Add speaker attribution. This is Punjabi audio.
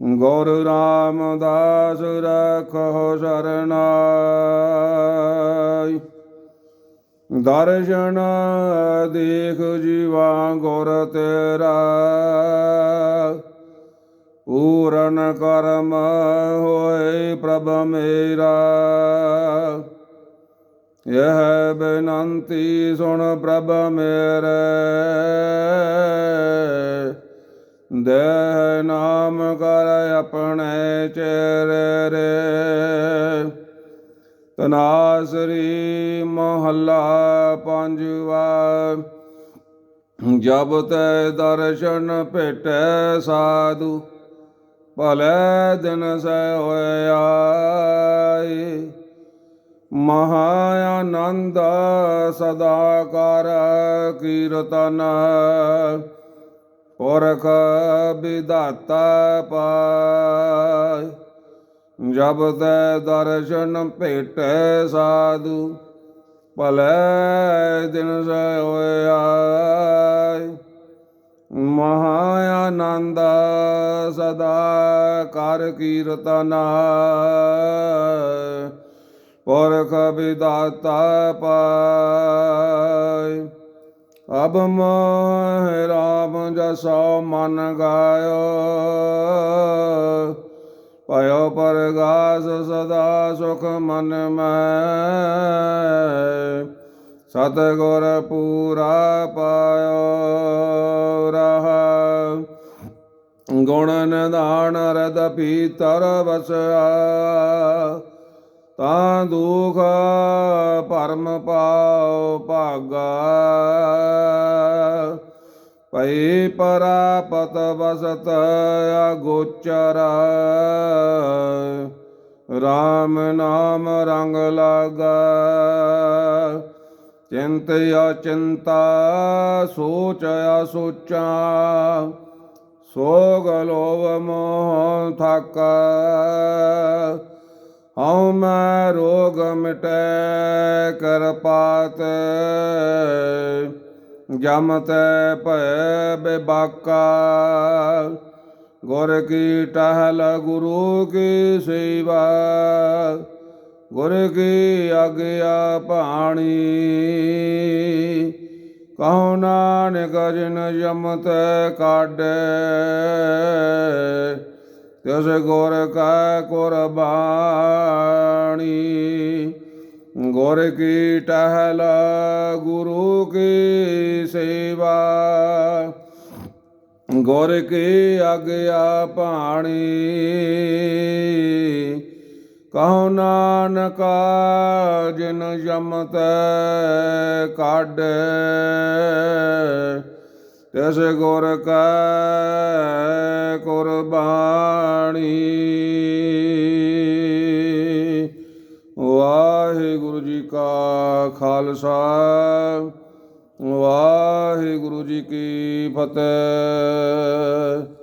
Speaker 1: ਗੁਰ ਰਾਮਦਾਸ ਰਖੋ ਸਰਨਾਈ ਦਰਸ਼ਨ ਦੇਖ ਜੀਵਾ ਗੁਰ ਤੇਰਾ। ਪੂਰਨ ਕਰਮ ਹੋਏ ਪ੍ਰਭ ਮੇਰਾ। ਇਹ ਬੇਨੰਤੀ ਸੁਣ ਪ੍ਰਭ ਮੇਰੇ। ਦੇ ਨਾਮ ਕਰ ਆਪਣੇ ਚਿਹਰੇ ਰੇ। ਤਨਾਸਰੀ ਮਹੱਲਾ ਪੰਜਵਾ, ਜਬ ਤੈ ਦਰਸ਼ਨ ਭੇਟੈ ਸਾਧੂ, ਭਲੇ ਦਿਨ ਸੈ ਹੋਇਆ ਮਹਾ ਆਨੰਦ ਸਦਾ ਕਰ ਕੀਰਤਨ ਪੁਰਖ ਵਿਦਾਤਾ ਪਾਇ, ਜਬ ਤੈ ਦਰਸ਼ਨ ਭੇਟੈ ਸਾਧੂ, ਭਲੇ ਦਿਨ ਸੈ ਹੋਇਆ ਮਹਾ ਆਨੰਦ ਸਦਾ ਕਰ ਕੀਰਤਨ ਪੁਰਖ ਵਿਦਾਤਾ ਪਾਇ ਅਬ ਮੋਹ ਰਾਮ ਜਸੋ ਮਨ ਗਾਇਓ। ਪਇਓ ਪਰਗਾਸ ਸਦਾ ਸੁਖ ਮਨ ਮੈਂ ਸਤ ਗੁਰ ਪੂਰਾ ਪਾਇਓ ਰਹਾ। ਗੁਣ ਨਿਦਾਨ ਰਦ ਪੀਤਰ ਵਸਿਆ। ਤਾਂ ਦੁਖ ਭਰਮ ਪਾਉ ਭਾਗਾ। ਪਈ ਪਰਾਪਤ ਵਸਤ ਅਗੋਚਰ। RAM ਨਾਮ ਰੰਗ ਲਾਗਾ। ਚਿੰਤ ਅਚਿੰਤਾ ਸੋਚ ਅਸੋਚਾ। ਸੋਗ ਲੋਭ ਮੋਹ ਥਾਕਾ। ਹਉ ਮੈਂ ਰੋਗ ਮਿਟੈ ਕਰਪਾਤ ਜਮ ਤੈ ਭੈ ਬੇਬਾਕਾ। ਗੁਰ ਕੀ ਟਹਿਲ ਗੁਰੂ ਕੀ ਸੇਵਾ, ਗੁਰ ਕੀ ਆਗਿਆ ਬਾਣੀ ਕਹੋ ਨਾਨਕ ਜਿਨ ਜਮ ਤੈ ਕਾਢੈ ਤਿਸ ਗੁਰ ਕਾ ਕੁਰਬਾਨੀ ਗੁਰ ਕੀ ਟਹਿਲ, ਗੁਰੂ ਕੀ ਸੇਵਾ। ਗੁਰ ਕੀ ਆਗਿਆ ਪਾਣੀ ਕਹੋ ਨਾਨਕ, ਜਿਨ ਜਮ ਤੈ ਤਿਸ ਗੁਰ ਕੈ ਕੁਰਬਾਨੀ। ਵਾਹਿਗੁਰੂ ਜੀ ਕਾ ਖਾਲਸਾ ਵਾਹਿਗੁਰੂ ਜੀ ਕੀ ਫਤਿਹ।